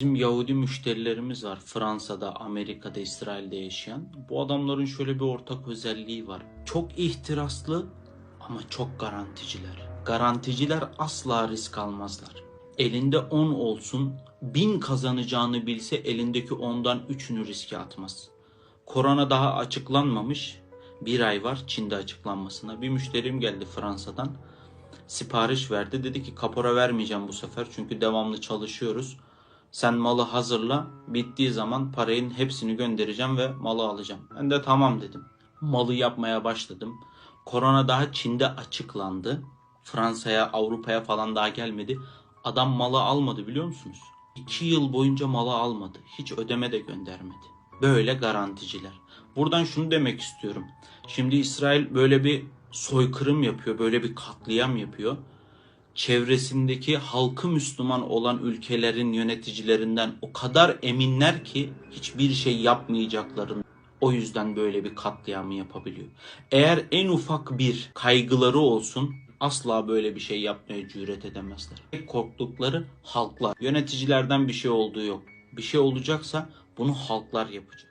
Bizim Yahudi müşterilerimiz var. Fransa'da, Amerika'da, İsrail'de yaşayan. Bu adamların şöyle bir ortak özelliği var. Çok ihtiraslı ama çok garanticiler. Garanticiler asla risk almazlar. Elinde 10 olsun, 1000 kazanacağını bilse elindeki 10'dan 3'ünü riske atmaz. Korona daha açıklanmamış. Bir ay var Çin'de açıklanmasına. Bir müşterim geldi Fransa'dan. Sipariş verdi. Dedi ki kapora vermeyeceğim bu sefer çünkü devamlı çalışıyoruz. Sen malı hazırla. Bittiği zaman parayın hepsini göndereceğim ve malı alacağım. Ben de tamam dedim. Malı yapmaya başladım. Korona daha Çin'de açıklandı. Fransa'ya, Avrupa'ya falan daha gelmedi. Adam malı almadı biliyor musunuz? İki yıl boyunca malı almadı. Hiç ödeme de göndermedi. Böyle garanticiler. Buradan şunu demek istiyorum. Şimdi İsrail böyle bir soykırım yapıyor, böyle bir katliam yapıyor. Çevresindeki halkı Müslüman olan ülkelerin yöneticilerinden o kadar eminler ki hiçbir şey yapmayacaklarını. O yüzden böyle bir katliamı yapabiliyor. Eğer en ufak bir kaygıları olsun asla böyle bir şey yapmaya cüret edemezler. Korktukları halklar. Yöneticilerden bir şey olduğu yok. Bir şey olacaksa bunu halklar yapacak.